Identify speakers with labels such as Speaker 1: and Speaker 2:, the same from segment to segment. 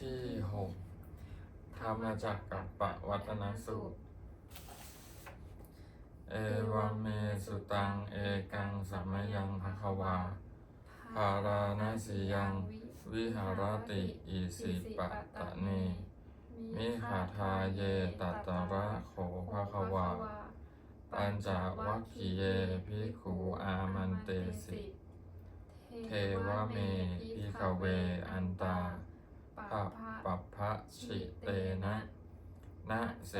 Speaker 1: ที่หกธรรมจักกับปวัตนสูตร เอวเมสุตัง เอกังสัมยังภควาภาราณสียัง วิหารติอิสิปะตะเนมิหาทาเยตัตตระโขภควาปัญจวัคคีเยภิขุอามันเตสิ เทวเมพิกเวอันตา ปะปัปพะชิเตนะนะเส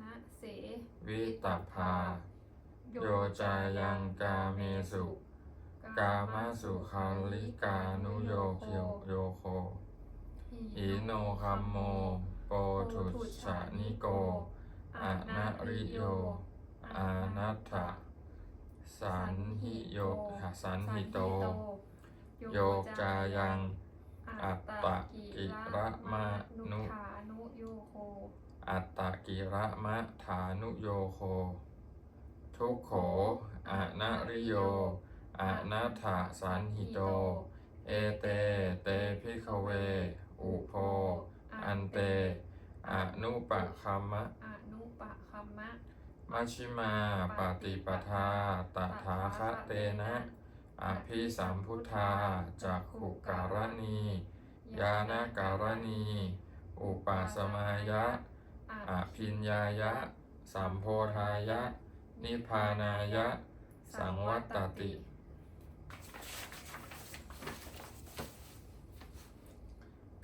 Speaker 2: นะเส
Speaker 1: วิตาภาโยจายังกาเมสุ กามาสุขาลิกานุโยเคียวโยโคอีโนคัมโมโปทุชะนิโกอะนะริโยอานัตถะสันหิโยสันหิโต โยจายัง อัตตะกิระมะนุ
Speaker 2: ฐานุโยโค
Speaker 1: อัตตกิระมะฐานุโยโค ทุกโขอะนะริโยอะนาถาสันหิโต เอเต เตพิขเว อุโพ อันเต อนุปะคัมมะ
Speaker 2: อนุปะคัมมะ
Speaker 1: มัชชิมาปฏิปทาตถาคะเตนะ อภิสัมพุทธาจักขุการณียานาการณี อุปาสมายะอภิญญายะ สัมโพธายะ นิพานายะ สังวัตตติ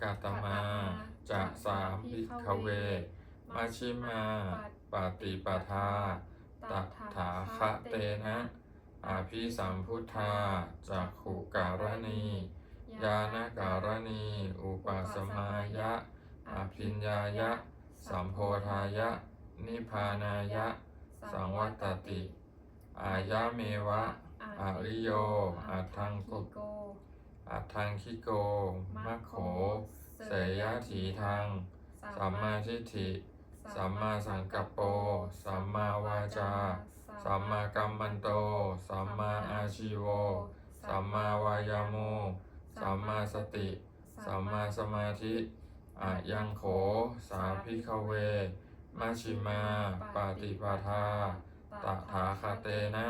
Speaker 1: กาตมาจะสามพิกเวมัชชิมา ปฏิปทาตถาคะเตนะ อาภิสัมพุทธาจักขุการณียานการณี อุปาสมายะอภิญญายะ สัมโพธายะ นิพานายะ สังวัตติ อายะเมวะ อริโย อัตถังกุ
Speaker 2: โก
Speaker 1: อัตถังคิโก มัคโข เสยะถีทังสัมมาทิฏฐิ สัมมาสังกัปโป สัมมาวาจา สัมมากัมมันโต สัมมาอาชีโว สัมมาวายาโม สัมมาสติ สัมมาสมาธิอะยังโข สาพิขเวมัชชิมาปฏิปทา ตถาคเตนะ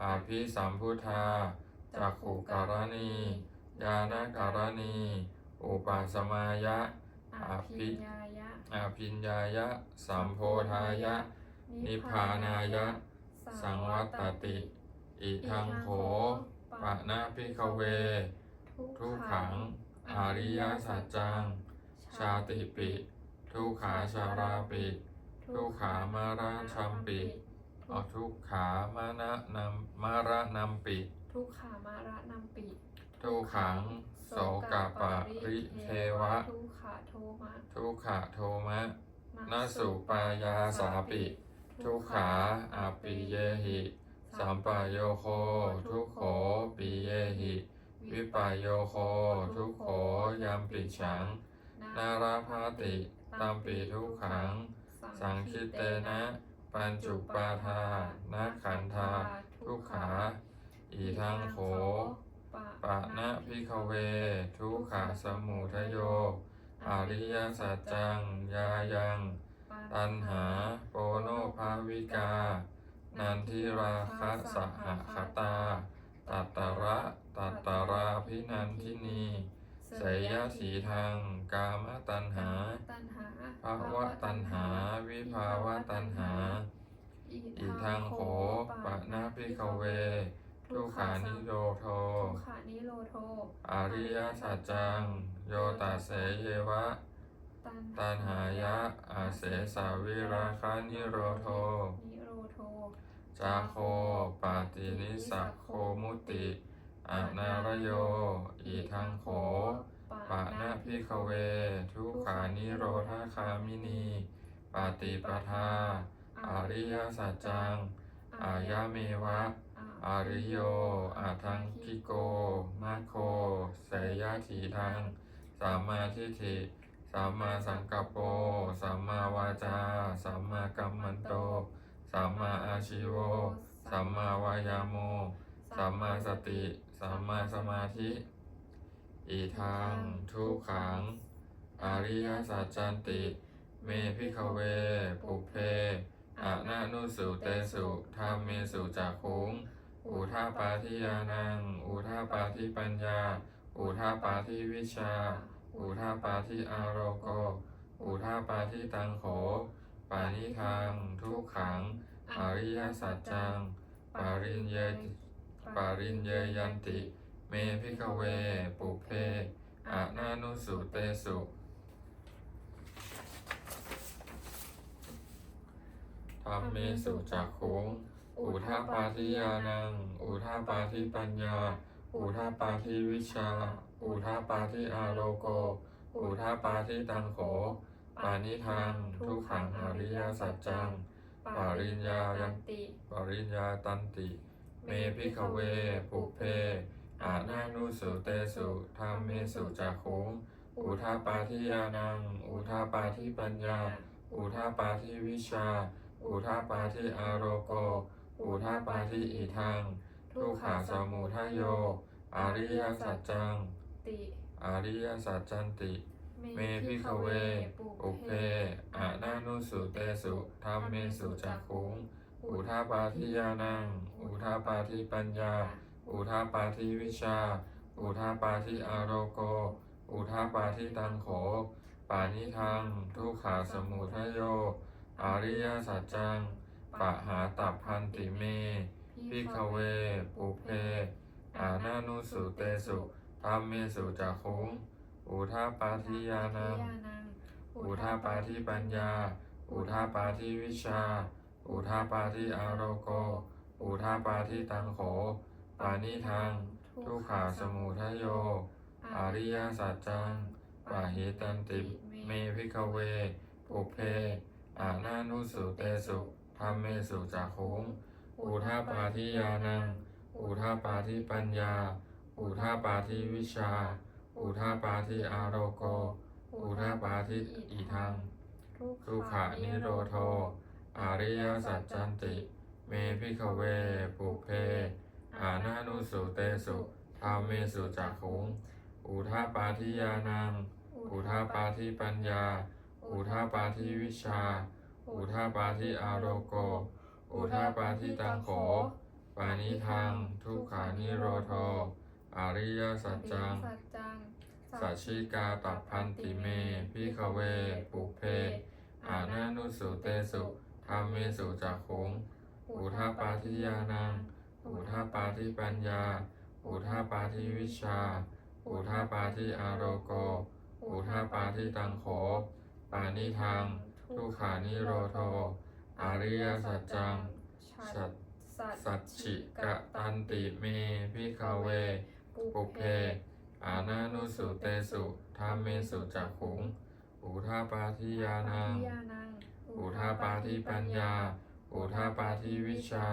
Speaker 1: อาภิสัมพุทธา จักขุการณียานการณี อุปาสมายะ
Speaker 2: อ
Speaker 1: อภิ
Speaker 2: ภิญญายะ
Speaker 1: อาภิญญายะ สัมโพธายะ นิพพานายะ สังวัตติ อิทังโขปะนาภิกเว ทุกขังอาริยสัจจัง ชาติปิ ทุกขาชาราปิ ทุกขามาราชัมปิออทุกขามานะนำมาระนำปิ
Speaker 2: ทุกขามาระนัมปิ
Speaker 1: ทุกขัง โสกะปะริเทวะ
Speaker 2: ทุกขาโทมะ
Speaker 1: ทุกขะโทมะนาสุปายาสาปิ ทุกขาอาปิเยหิสัมปายโยโคทุกโขปิเยหิ วิปายโยโคทุกโขยามปิฉัง นาราภาติตัมปิทุกขัง สังคิเตนะ ปัญจุปาทานาขันธา ทุกขา อีทังโขปะนะพิขเว ทุกขาสมุทโย อริยสัจจัง ยายัง ตันหาโปโนภาวิกา นันทิราคะสหคตาตัตตระตัตตราพินันทินีเสยยะสีทางกามตันหา
Speaker 2: ตันหา
Speaker 1: ภาวะตันหา วิภาวะตันหาอีทางโขปะนาพิขเว ทุกขานิโรโท
Speaker 2: ทุกขานิโรโท
Speaker 1: อริยสัจจัง โยตัสเสเยวะ ตันหายะอาเสสาวิราคานิโรโท
Speaker 2: นิโรโท
Speaker 1: จาโคปาตินิสักโคมุติอนารโย อีทังโขปะนะพิขเว ทุขานิโรธาคามินีปฏิปทาอริยสัจจัง อายะเมวะอาริโยอาทังคิโกมาโคเสยะถีทังสัมมาทิฏฐิ สัมมาสังกัปโป สัมมาวาจา สัมมากัมมันโต สัมมาอาชิโว สัมมาวายาโม สัมมาสติ สัมมาสมาธิ อีทางทุกขัง อริยสัจจันติ เมพิขเว ปุเพอะนานุสุเตสุธรรมเมสุจักขุงอุทาปาทิยานัง อุทาปาทิปัญญา อุทาปาทิวิชา อุทาปาทิอารโก อุทาปาทิตังโข ปานิทัง ทุกขัง อริยสัจจัง ปาริญเยปาริญเยยันติ เมพิกเว ปุเพอะนานุสุเตสุ ธรรมเมสุจักขุง อุทาปาทิยานัง อุทาปาทิปัญญา อุทาปาทิวิชา อุทาปาทิอาโลโก อุทาปาทิตังโข ปานิทังทุกขังอริยสัจจัง ปาริญญายัน
Speaker 2: ติ
Speaker 1: ปริญญาตันติ เมพิขเว ปุเพ อานานุสุเตสุธรรมเมสุจักขุงอุทาปาทิยานัง อุทาปาทิปัญญา อุทาปาทิวิชา อุทาปาทิอารโก อุทาปาทิอิทัง ทุกขาสมุทายโย อริยสัจจัง
Speaker 2: ติ
Speaker 1: อริยสัจจันติ เมพิขเว อุเพอานานุสุเตสุธรรมเมสุจักขุง อุทาปาทิยานัง อุทาปาทิปัญญา อุทาปาทิวิชา อุทาปาทิอารโก อุทาปาทิตังโข ปานิทัง ทุกขาสมุทายโย อริยสัจจังปะหาตับพันติเม พิขเว ปุเพ อานานุสุเตสุธรรมเมสุจักขุงอุทาปาทิยานัง อุทาปาทิปัญญา อุทาปาทิวิชา อุทาปาทิอารโก อุทาปาทิตังโข ปานิทัง ทุกขาสมุทายโย อริยสัจจังปะหิตันติเมพิกเว ปุเพ อานานุสุเตสุธรรมเมสุจักขุง อุทาปาทิยานัง อุทาปาทิปัญญา อุทาปาทิวิชา อุทาปาทิอารโก อุทาปาทิอิทังทุกขานิโรโทอาริยสัจจันติ เมพิขเวปุเพ อานานุสุเตสุธรรมเมสุจักขุง อุทาปาทิยานัง อุทาปาทิปัญญา อุทาปาทิวิชา อุทาปาทิอารโก อุทาปาทิตังโข ปานิทัง ทุกขานิโรโทอริยสัจจัง
Speaker 2: สัจ
Speaker 1: ชชิกาตัพพันติเมพิขเว ปุเพ อานานุสุเตสุธรรมเมสุจักขุง อุทาปาทิยานัง อุทาปาทิปัญญา อุทาปาทิวิชา อุทาปาทิอารโก อุทาปาทิตังโข ปานิทัง ทุกขานิโรโท อริยสัจจังสัจสัจฉิกะตันติเมพิขเว ปุเพ อานานุสุเตสุธรรมเมสุจักขุง อุทาปาทิยานัง อุทาปาทิปัญญา อุทาปาทิวิชา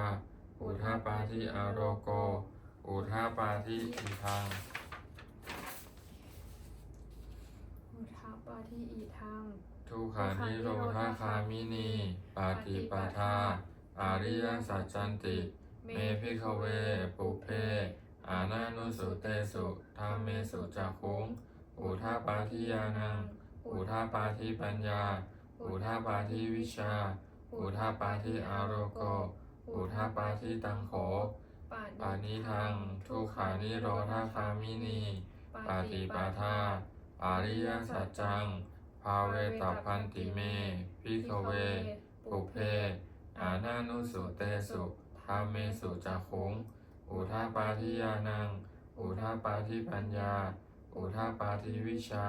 Speaker 1: อุทาปาทิอารโก อุทาปาทิอิทัง
Speaker 2: อุทาปาทิอิทัง
Speaker 1: ทุกขานิโรธาคามินีปาติปาทาอาริยสัจจันติ เมพิขเวปุเพ อานานุสุเตสุธรรมเมสุจักขุงอุทาปาทิยานัง อุทาปาทิปัญญา อุทาปาทิวิชา อุทาปาทิอารโก อุทาปาทิตังโขปานิทัง ทุกขานิโรธาคามินี ปาติปาทาอาริยสัจจัง ภาเวตาพันติเมพิขเว ปุเพ อานานุสุเตสุธรรมเมสุจักขุง อุทาปาทิยานัง อุทาปาทิปัญญา อุทาปาทิวิชา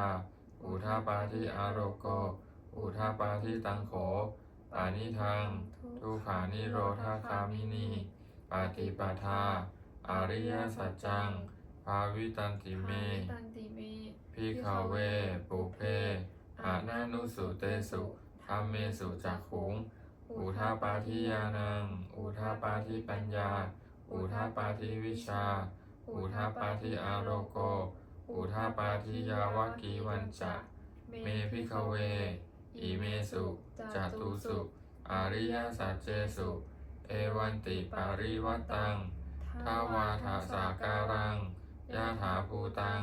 Speaker 1: อุทาปาทิอารโก อุทาปาทิตังโขปานิทัง ทุกขานิโรธาคามินีปาติปาทาอาริยสัจจัง ภาวิตันติเม
Speaker 2: ตันติเม
Speaker 1: พิขเว ปุเพ อานานุสุเตสุธรรมเมสุจักขุง อุทาปาทิยานัง อุทาปาทิปัญญา อุทาปาทิวิชา อุทาปาทิอารโก อุทาปาทิยาวกีวันจะ เมพิขเว อิเมสุจตุสุอริยสัจเจสุ เอวันติปาริวัตังทาวาทาสาการัง ยาถาภูตัง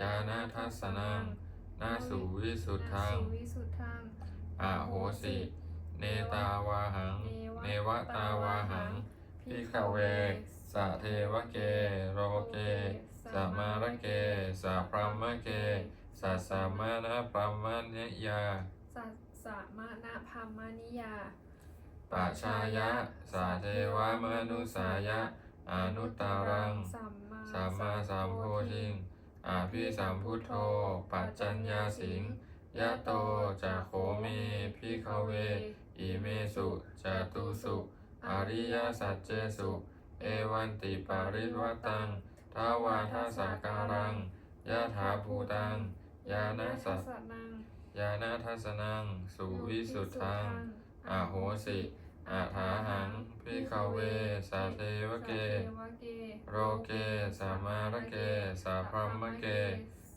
Speaker 1: ยานาทัสนัง นาสุวิสุทธัง
Speaker 2: นาสุวิสุทธัง
Speaker 1: อาโหสิ เนตาวาหัง เนวตาวาหัง พิขเว สะเทวเก โรเกสะมาระเก สะพรหมเก สัสสะมานะพรหมเนยา
Speaker 2: สัสสะมะนะพัมมานิยา
Speaker 1: ปัจชายะ สาเทวามนุสายะ อนุตตรัง
Speaker 2: สัมมา
Speaker 1: สัมมาสัมโพธิง อาภิสัมพุทโธ ปัจจัญญาสิงยะโตจะโขเมพิขเว อิเมสุจตุสุอริยสัจเจสุ เอวันติปาริวัตังทาวาทาสาการังยะถาภูตังยานะสัส
Speaker 2: สนัง
Speaker 1: ยานาทัสนัง สุวิสุทธังอาโหสิ อาถาหังพิขเวสาเทวเก โรเกสามาระเกสาพรหมเก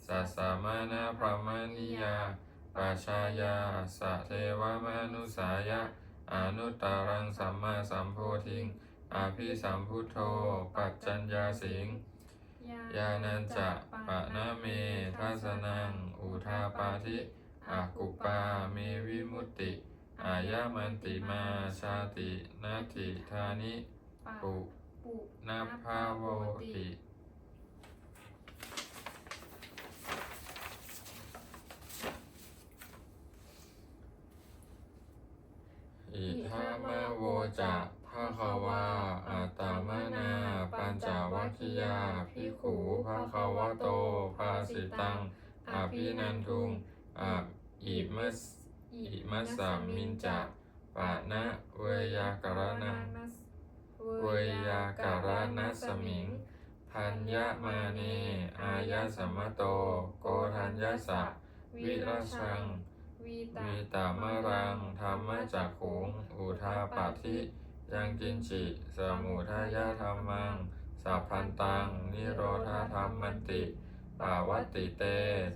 Speaker 1: สัสามานาพรมนิยาปัชายาสะเทวมนุสายะอนุตตรังสัมมาสัมโพธิงอาภิสัมพุทโธ ปัจจัญญาสิง ยานันจะปะนะเมทัสนัง อุทาปาทิอากุปาเมวิมุตติ อายามันติมาชาตินาทิธานิ
Speaker 2: ปุ
Speaker 1: ปุนาภาโวติอิทามะโวจะภาควาอัตามนา ปัญจวัคคียาภิขุภาควโตภาสิตังอภินันทุงออิมัส อิมัสสามินจะปะนะเวยากรณังเวยาการนัสมิงพัญญมาเนอายะสมมโต โกทัญญาสะวิราชัง
Speaker 2: วีตา
Speaker 1: วีตามะรังธรรมจักขุง อุทาปาทิยังกินจิ สมุทายาธรรมัง สัพพันตัง นิโรธาธรรมมันติปาวัตติเต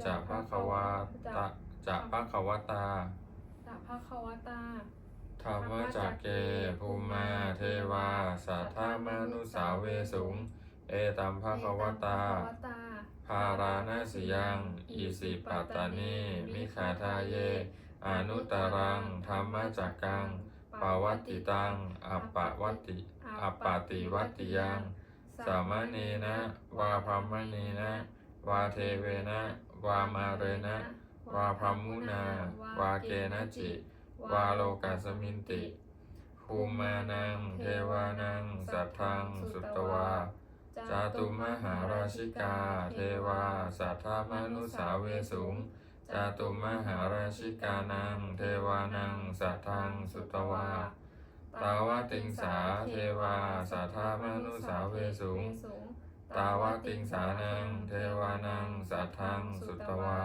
Speaker 1: จะภควาตะ จะภควตา
Speaker 2: ตาภาควตา
Speaker 1: ธรรมจักเกภูมาเทวา สัทธามานุสาเวสุง เอตัมภะคะวตา
Speaker 2: ภควตา
Speaker 1: ภาราณสิยัง อิสิปัตตานีมิขาทาเย อนุตตรังธรรมจักกังปาวัตติตัง อัปปะวัตติ อัปปาติวัตติยัง สามเณนะ วาพรหมเนนะ วาเทเวนะ วามาเรนะ วาพรหมุนา วาเกนะจิ วาโลกัสมินติภูมานัง เทวานัง สัทธัง สุตตวา จาตุมหาราชิกา เทวา สัทธามนุสาเวสุงจาตุมหาราชิกานัง เทวานัง สัทธัง สุตตวาตาวติงสา เทวา สัทธามนุสาเวสุงตาวติงสานัง เทวานัง สัทธัง สุตตวา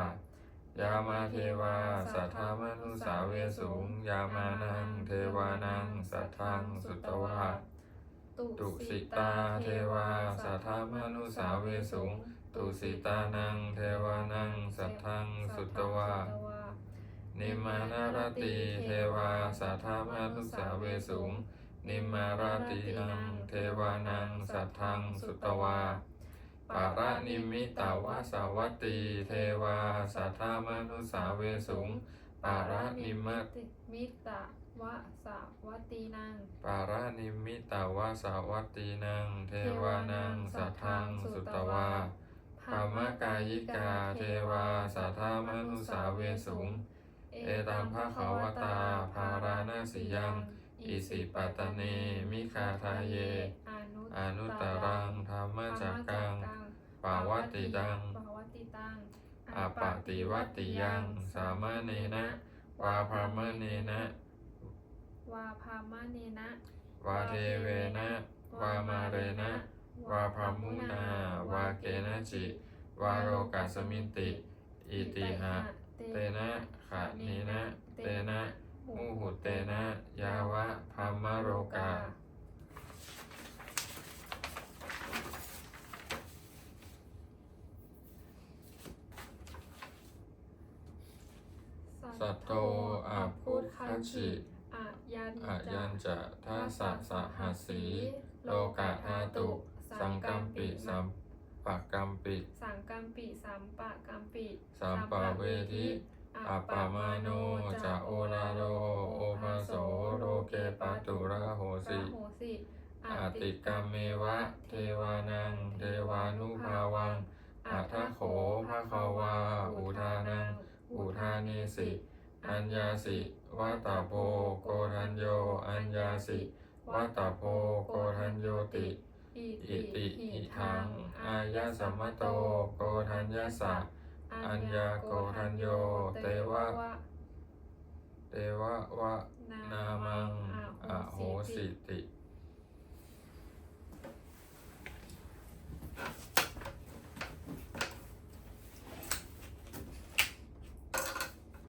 Speaker 1: ยามาเทวา สัทธามนุสาเวสุงยามานัง เทวานัง สัทธัง สุตตวาตุสิตา เทวา สัทธามนุสาเวสุงตุสิตานัง เทวานัง สัทธัง สุตตวานิมานารติ เทวา สัทธามนุสาเวสุงนิมารตินัง เทวานัง สัทธัง สุตตวา ปาระนิมิตาวาสาวัตติเทวาสัทธามนุสาเวสุงปาระนิมัต
Speaker 2: มิตะวะสาวัตตีนัง
Speaker 1: ปารานิมิตาวาสาวัตตีนังเทวานังสัทธังสุตตวาธรรมกายิกาเทวาสัทธามนุสาเวสุงเอตัมภะคะวตาภาราณสิยังอิสิปตเนมิคาทาเย อนุตตรังธรรมจักกังาวัตติตัง
Speaker 2: ปาวัตติตัง
Speaker 1: อปาติวัตติยัง สามเณนะ วาพรหมเนนะ
Speaker 2: วาพามะเนนะ
Speaker 1: วาเทเวนะ วามาเรนะ วาพรหมุนา วาเกนะจิ วาโรกัสมินติ อิติหะ เตนะขะนีนะ เตนะมุหุเตนะ ยาวะพัมมโรกา สัตโตอาพุคัจฉิ
Speaker 2: อายัน
Speaker 1: อายัญจะทัสสะสหัสสีโลกะธาตุ สังกัมปิสัมปะกัมปิ
Speaker 2: สังกัมปิสัมปะกัมปิ
Speaker 1: สัมปะเวทิอัปปะมาโนจะโอลาโลโอภาโสโรเกปัตตุระโห
Speaker 2: พระ
Speaker 1: สิ
Speaker 2: โหสิ
Speaker 1: อาติกรรมเมวะ เทวานัง เทวานุภาวังอัทธโขภะคะวา อุทานัง อุทานิสิ อัญญาสิวัตตาโพโกทัญโย อัญญาสิวัตตาโพโกทัญโยติ
Speaker 2: อิ
Speaker 1: อิติอิทัง อายะสัมมโตโกทัญญาสะอัญญาโกทัญโย เตวะ เตวะวะนามังอโหสิติ